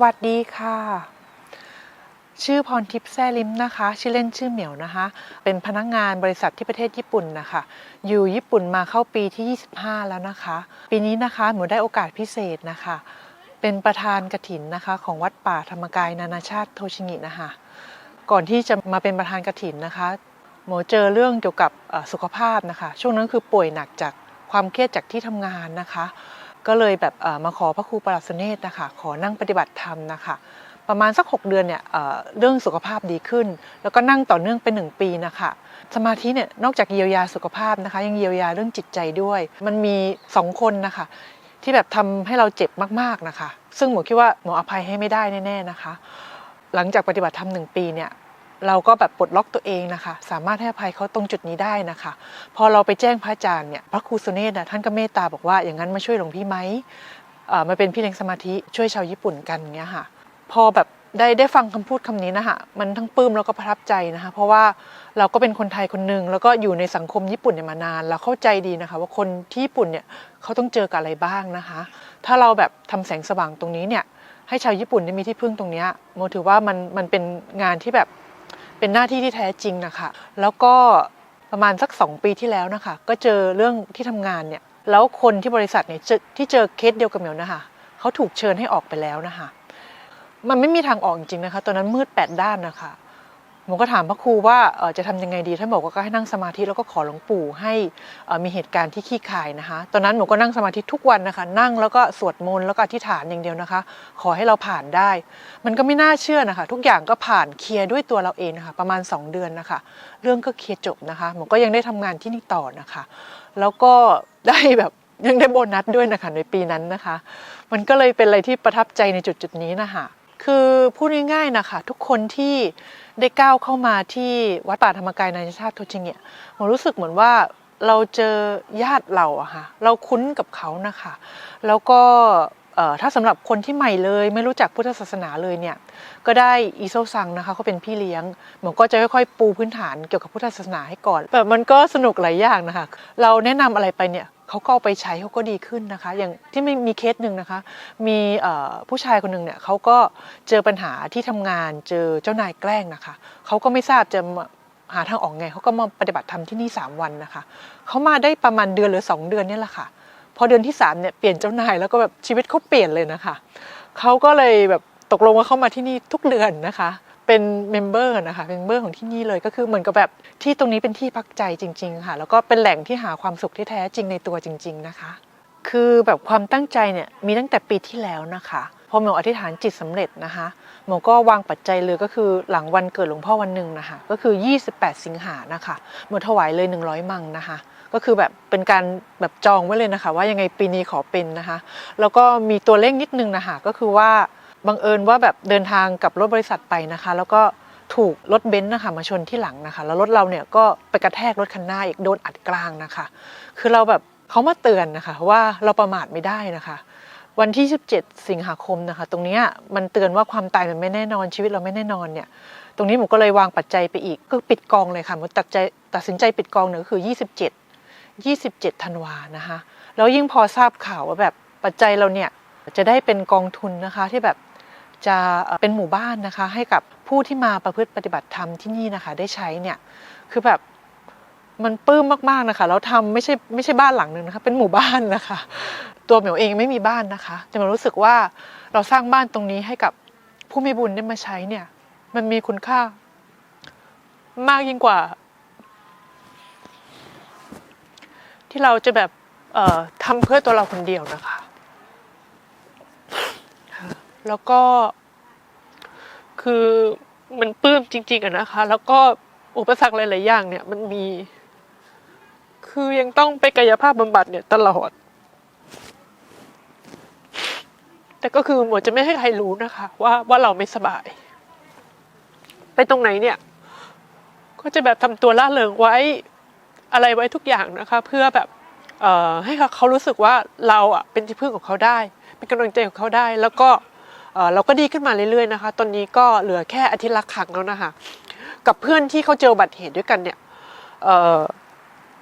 สวัสดีค่ะ ชื่อพรทิพย์แซ่ลิมนะคะ ชื่อเล่นชื่อเหมียวนะคะ เป็นพนักงานบริษัทที่ประเทศญี่ปุ่นนะคะ อยู่ญี่ปุ่นมาเข้าปีที่ 25 แล้วนะคะ ปีนี้นะคะหนูได้โอกาสพิเศษนะคะ เป็นประธานกฐินนะคะ ของวัดป่าธรรมกายนานาชาติโทชิงินะคะ ก่อนที่จะมาเป็นประธานกฐินนะคะหมอเจอเรื่องเกี่ยวกับสุขภาพนะคะ ช่วงนั้นคือป่วยหนักจากความเครียดจากที่ทำงานนะคะ ก็เลยแบบมาขอพระครูประหลัดสุเนศนะคะขอนั่งปฏิบัติธรรมนะคะประมาณสัก 6 เดือนเนี่ยเรื่องสุขภาพดีขึ้น แล้วก็นั่งต่อเนื่องเป็น 1 ปีนะคะสมาธิเนี่ยนอกจากเยียวยาสุขภาพนะคะยังเยียวยาเรื่องจิตใจด้วย มันมี 2 คนนะคะที่แบบทำให้เราเจ็บมากๆนะคะ ซึ่งหมอคิดว่าหมออภัยให้ไม่ได้แน่ๆนะคะ หลังจากปฏิบัติธรรมหนึ่งปีเนี่ย เราก็แบบปลดล็อกตัวเองนะคะ สามารถให้อภัยเขาตรงจุดนี้ได้นะคะ พอเราไปแจ้งพระอาจารย์เนี่ยพระครูสุเนศนะท่านก็เมตตาบอกว่าอย่างนั้นมาช่วยหลวงพี่ไหมมาเป็นพี่เลี้ยงสมาธิช่วยชาวญี่ปุ่นกันเงี้ยค่ะ พอแบบได้ได้ฟังคำพูดคำนี้นะคะมันทั้งปลื้มแล้วก็ประทับใจนะคะ เพราะว่าเราก็เป็นคนไทยคนหนึ่งแล้วก็อยู่ในสังคมญี่ปุ่นเนี่ยมานาน เราเข้าใจดีนะคะ ว่าคนที่ญี่ปุ่นเนี่ยเขาต้องเจอกับอะไรบ้างนะคะ ถ้าเราแบบทำแสงสว่างตรงนี้เนี่ยให้ชาวญี่ปุ่นได้มีที่พึ่งตรงนี้โมถือว่ามันมันเป็นงานที่แบบ เป็นหน้าที่ที่แท้จริงนะคะ แล้วก็ประมาณสักสองปีที่แล้วนะคะ ก็เจอเรื่องที่ทำงานเนี่ยแล้วคนที่บริษัทเนี่ยที่เจอเคสเดียวกับเหมียวนะคะเขาถูกเชิญให้ออกไปแล้วนะคะ มันไม่มีทางออกจริงๆนะคะตอนนั้นมืดแปดด้านนะคะ ผมก็ถามพระครูว่าจะทำยังไงดีท่านบอกว่าก็ให้นั่งสมาธิแล้วก็ขอหลวงปู่ให้มีเหตุการณ์ที่ขี้คายนะคะ ตอนนั้นหนูก็นั่งสมาธิทุกวันนะคะ นั่งแล้วก็สวดมนต์แล้วก็อธิษฐานอย่างเดียวนะคะ ขอให้เราผ่านได้ มันก็ไม่น่าเชื่อนะคะ ทุกอย่างก็ผ่านเคลียร์ด้วยตัวเราเองนะคะประมาณ 2 เดือนนะคะ เรื่องก็เคลียร์จบนะคะหนูก็ยังได้ทำงานที่นี่ต่อนะคะ แล้วก็ได้แบบยังได้โบนัสด้วยนะคะในปีนั้นนะคะ มันก็เลยเป็นอะไรที่ประทับใจในจุดจุดนี้นะคะ คือพูดง่ายๆนะคะทุกคนที่ได้ก้าวเข้ามาที่วัดป่าธรรมกายนานาชาติโทชิเนี่ยผมรู้สึกเหมือนว่าเราเจอญาติเราอะค่ะเราคุ้นกับเขานะคะ แล้วก็เถ้าสำหรับคนที่ใหม่เลยไม่รู้จักพุทธศาสนาเลยเนี่ยก็ได้อีโซซังนะคะเขาเป็นพี่เลี้ยงผมก็จะค่อยๆปูพื้นฐานเกี่ยวกับพุทธศาสนาให้ก่อนแบบมันก็สนุกหลายอย่างนะคะ เราแนะนำอะไรไปเนี่ยเขาก็เอาไปใช้เขาก็ดีขึ้นนะคะ อย่างที่มีมีเคสหนึ่งนะคะ มีผู้ชายคนหนึ่งเนี่ยเขาก็เจอปัญหาที่ทำงานเจอเจ้านายแกล้งนะคะเขาก็ไม่ทราบจะหาทางออกไงเขาก็มาปฏิบัติธรรมที่นี่ 3 วันนะคะเขามาได้ประมาณเดือนหรือ 2 เดือนนี่แหละค่ะ พอเดือนที่3เนี่ยเปลี่ยนเจ้านายแล้วก็แบบชีวิตเขาเปลี่ยนเลยนะคะเขาก็เลยแบบตกลงว่าเขามาที่นี่ทุกเดือนนะคะ เป็นเมมเบอร์นะคะเป็นเมมเบอร์ของที่นี่เลยก็คือเหมือนกับแบบที่ตรงนี้เป็นที่พักใจจริง ๆ ค่ะ แล้วก็เป็นแหล่งที่หาความสุขที่แท้จริงในตัวจริง ๆนะคะ คือแบบความตั้งใจเนี่ยมีตั้งแต่ปีที่แล้วนะคะพอหมออธิษฐานจิตสำเร็จนะคะ หมอก็วางปัจจัยเลยก็คือหลังวันเกิดหลวงพ่อวันหนึ่งนะคะก็คือ 28 สิงหานะคะหมอถวายเลย 100 มังนะคะ ก็คือแบบเป็นการแบบจองไว้เลยนะคะ ว่ายังไงปีนี้ขอเป็นนะคะ แล้วก็มีตัวเลขนิดนึงนะคะก็คือว่าบังเอิญว่าแบบเดินทางกับรถบริษัทไปนะคะ แล้วก็ถูกรถเบนซ์นะคะมาชนที่หลังนะคะ แล้วรถเราเนี่ยก็ไปกระแทกรถคันหน้าอีกโดนอัดกลางนะคะ คือเราแบบเขามาเตือนนะคะว่าเราประมาทไม่ได้นะคะ วันที่17สิงหาคมนะคะ ตรงนี้มันเตือนว่าความตายมันไม่แน่นอนชีวิตเราไม่แน่นอนเนี่ย ตรงนี้ผมก็เลยวางปัจจัยไปอีกก็ปิดกองเลยค่ะผมตัดใจตัดสินใจปิดกองเนี่ยก็คือ 27 27ธันวานะคะแล้วยิ่งพอทราบข่าวว่าแบบปัจจัยเราเนี่ยจะได้เป็นกองทุนนะคะที่แบบจะเอ่อเป็นหมู่บ้านนะคะ ให้กับผู้ที่มาประพฤติปฏิบัติธรรมที่นี่นะคะ ได้ใช้เนี่ยคือแบบมันปลื้มมากๆนะคะแล้วทำไม่ใช่ไม่ใช่บ้านหลังหนึ่งนะคะ เป็นหมู่บ้านนะคะ ตัวเหมียวเองไม่มีบ้านนะคะ แต่มันรู้สึกว่าเราสร้างบ้านตรงนี้ให้กับผู้มีบุญได้มาใช้เนี่ย มันมีคุณค่ามากยิ่งกว่า ที่เราจะแบบเออทำเพื่อตัวเราคนเดียวนะคะ แล้วก็คือมันปลื้มจริง ๆอะนะคะ แล้วก็อุปสรรคหลายๆอย่างเนี่ยมันมี คือยังต้องไปกายภาพบำบัดเนี่ยตลอด แต่ก็คือหมอจะไม่ให้ใครรู้นะคะ ว่าว่าเราไม่สบาย ไปตรงไหนเนี่ย ก็จะแบบทำตัวล่าเริงไว้อะไรไว้ทุกอย่างนะคะ เพื่อแบบเอ่อให้เขารู้สึกว่าเราอะเป็นที่พึ่งของเขาได้ เป็นกำลังใจของเขาได้ แล้วก็เอ่อเราก็ดีขึ้นมาเรื่อยๆนะคะ ตอนนี้ก็เหลือแค่อาทิตย์ละครั้งแล้วนะคะ กับเพื่อนที่เขาเจอบัติเหตุด้วยกันเนี่ย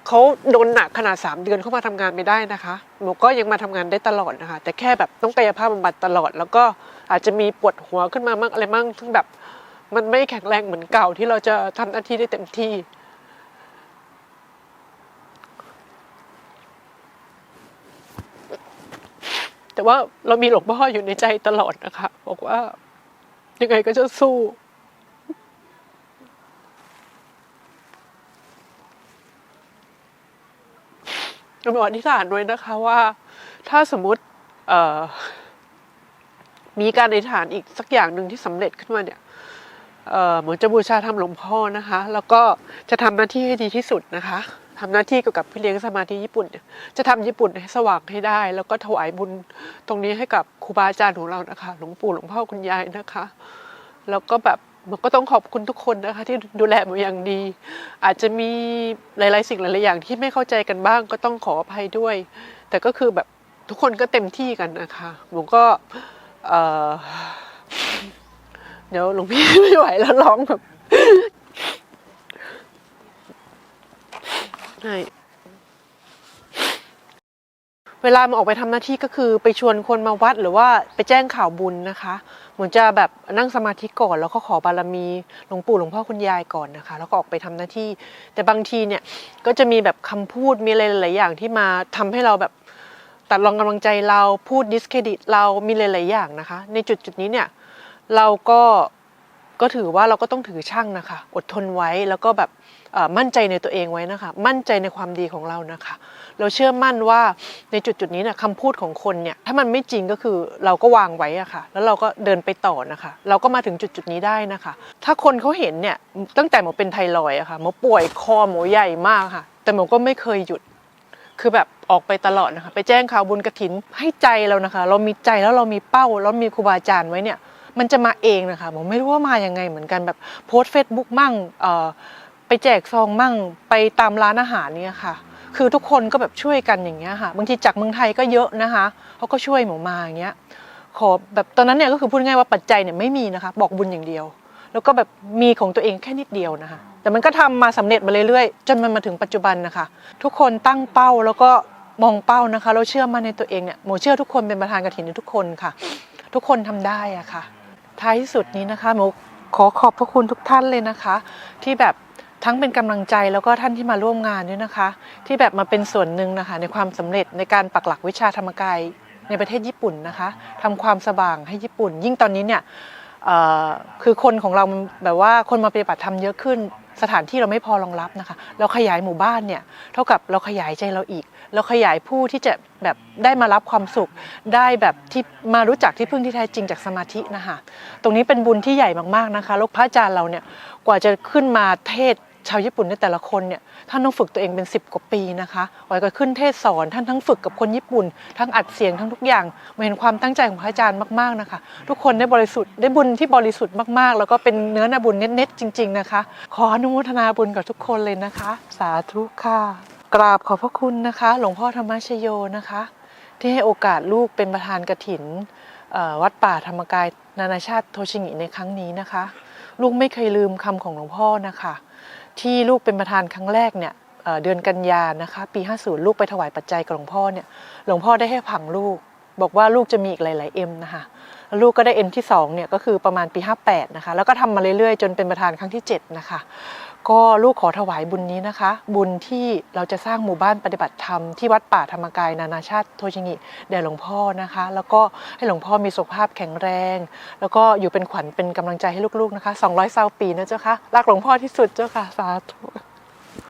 เขาโดนหนักขนาด 3 เดือนเขามาทำงานไม่ได้นะคะ หนูก็ยังมาทำงานได้ตลอดนะคะ แต่แค่แบบต้องกายภาพบำบัดตลอด แล้วก็อาจจะมีปวดหัวขึ้นมามั่งอะไรมั่งซึ่งแบบมันไม่แข็งแรงเหมือนเก่าที่เราจะทำหน้าที่ได้เต็มที่ แต่ว่าเรามีหลวงพ่ออยู่ในใจตลอดนะคะ บอกว่ายังไงก็จะสู้ เราบอธิษฐานด้วยนะคะว่า ถ้าสมมติเมีการอธิษฐานอีกสักอย่างหนึ่งที่สำเร็จขึ้นมาเนี่ยเหมือนจะบูชาทำหลวงพ่อนะคะ แล้วก็จะทำหน้าที่ให้ดีที่สุดนะคะทำหน้าที่เกี่ยวกับพี่เลี้ยงสมาธิญี่ปุ่นเนี่ยจะทำญี่ปุ่นให้สว่างให้ได้ แล้วก็ถวายบุญตรงนี้ให้กับครูบาอาจารย์ของเรานะคะ หลวงปู่หลวงพ่อคุณยายนะคะ แล้วก็แบบ มันก็ต้องขอบคุณทุกคนนะคะ ที่ดูแลหนูอย่างดี อาจจะมีหลาย ๆ สิ่งหลาย ๆ อย่างที่ไม่เข้าใจกันบ้าง ก็ต้องขออภัยด้วย แต่ก็คือแบบทุกคนก็เต็มที่กันนะคะหนูก็เออเดี๋ยวหลวงพี่ไม่ไหวแล้วร้องแบบใช่ เวลามาออกไปทำหน้าที่ก็คือไปชวนคนมาวัดหรือว่าไปแจ้งข่าวบุญนะคะเหมือนจะแบบนั่งสมาธิก่อน แล้วก็ขอบารมีหลวงปู่หลวงพ่อคุณยายก่อนนะคะ แล้วก็ออกไปทำหน้าที่ แต่บางทีเนี่ยก็จะมีแบบคำพูดมีอะไรหลายอย่างที่มาทำให้เราแบบตัดรองกำลังใจเราพูดดิสเครดิตเรามีหลายๆอย่างนะคะ ในจุดจุดนี้เนี่ยเราก็ ก็ถือว่าเราก็ต้องถือช่างนะคะ อดทนไว้แล้วก็แบบมั่นใจในตัวเองไว้นะคะ มั่นใจในความดีของเรานะคะ เราเชื่อมั่นว่าในจุดจุดๆนี้เนี่ยคำพูดของคนเนี่ยถ้ามันไม่จริงก็คือเราก็วางไว้อะค่ะ แล้วเราก็เดินไปต่อนะคะ เราก็มาถึงจุดจุดๆนี้ได้นะคะ ถ้าคนเขาเห็นเนี่ยตั้งแต่หมอเป็นไทรอยอะค่ะหมอป่วยคอหมอใหญ่มากค่ะ แต่หมอก็ไม่เคยหยุดคือแบบออกไปตลอดนะคะ ไปแจ้งข่าวบุญกระถินให้ใจเรานะคะ เรามีใจแล้วเรามีเป้า แล้วมีครูบาอาจารย์ไว้เนี่ย มันจะมาเองนะคะผมไม่รู้ว่ามายังไงเหมือนกันแบบโพสเฟซบุ๊กมั่งไปแจกซองมั่งไปตามร้านอาหารเนี่ยค่ะ คือทุกคนก็แบบช่วยกันอย่างเงี้ยค่ะบางทีจากเมืองไทยก็เยอะนะคะเขาก็ช่วยหมูมาอย่างเงี้ยขอแบบตอนนั้นเนี่ยก็คือพูดง่ายว่าปัจจัยเนี่ยไม่มีนะคะ บอกบุญอย่างเดียว แล้วก็แบบมีของตัวเองแค่นิดเดียวนะคะ แต่มันก็ทำมาสำเร็จมาเรื่อยๆจนมันมาถึงปัจจุบันนะคะ ทุกคนตั้งเป้าแล้วก็มองเป้านะคะเราเชื่อมั่นในตัวเองเนี่ยหมูเชื่อทุกคนเป็นประธานกฐินทุกคนค่ะ ทุกคนทำได้อะค่ะ ท้ายที่สุดนี้นะคะหมูขอขอบพระคุณทุกท่านเลยนะคะ ที่แบบทั้งเป็นกำลังใจแล้วก็ท่านที่มาร่วมงานด้วยนะคะ ที่แบบมาเป็นส่วนหนึ่งนะคะ ในความสำเร็จในการปักหลักวิชาธรรมกายในประเทศญี่ปุ่นนะคะทำความสว่างให้ญี่ปุ่น ยิ่งตอนนี้เนี่ยคือคนของเราแบบว่าคนมาปฏิบัติธรรมเยอะขึ้น สถานที่เราไม่พอรองรับนะคะ เราขยายหมู่บ้านเนี่ยเท่ากับเราขยายใจเราอีก เราขยายผู้ที่จะแบบได้มารับความสุข ได้แบบที่มารู้จักที่พึ่งที่แท้จริงจากสมาธินะคะ ตรงนี้เป็นบุญที่ใหญ่มากๆนะคะแล้วพระอาจารย์เราเนี่ยกว่าจะขึ้นมาเทศ ชาวญี่ปุ่นในแต่ละคนเนี่ยท่านต้องฝึกตัวเองเป็น 10 กว่าปีนะคะว่าจะขึ้นเทศสอนท่านทั้งฝึกกับคนญี่ปุ่น ทั้งอัดเสียงทั้งทุกอย่างมาเห็นความตั้งใจของพระอาจารย์มากๆนะคะ ทุกคนได้บริสุทธิ์ได้บุญที่บริสุทธิ์มากๆ แล้วก็เป็นเนื้อนาบุญเน็ตๆจริง ๆนะคะ ขออนุโมทนาบุญกับทุกคนเลยนะคะ สาธุค่ะกราบขอบพระคุณนะคะ หลวงพ่อธรรมชโยนะคะ ที่ให้โอกาสลูกเป็นประธานกฐินวัดป่าธรรมกายนานาชาติโทชิงิในครั้งนี้นะคะ ลูกไม่เคยลืมคำของหลวงพ่อนะคะ ที่ลูกเป็นประธานครั้งแรกเนี่ยเดือนกันยานะคะปี 50 ลูกไปถวายปัจจัยกับหลวงพ่อเนี่ยหลวงพ่อได้ให้ผังลูก บอกว่าลูกจะมีอีกหลาย ๆ เอ็มนะคะ ลูกก็ได้เอ็มที่2เนี่ยก็คือประมาณปี 58 นะคะ แล้วก็ทำมาเรื่อยๆ จนเป็นประธานครั้งที่ 7 นะคะ ก็ลูกขอถวายบุญนี้นะคะ บุญที่เราจะสร้างหมู่บ้านปฏิบัติธรรมที่วัดป่าธรรมกายนานาชาติโทชิงิแด่หลวงพ่อนะคะ แล้วก็ให้หลวงพ่อมีสุขภาพแข็งแรง แล้วก็อยู่เป็นขวัญเป็นกำลังใจให้ลูกๆนะคะ200เศร้าปีนะเจ้าค่ะรักหลวงพ่อที่สุดเจ้าค่ะสาธุ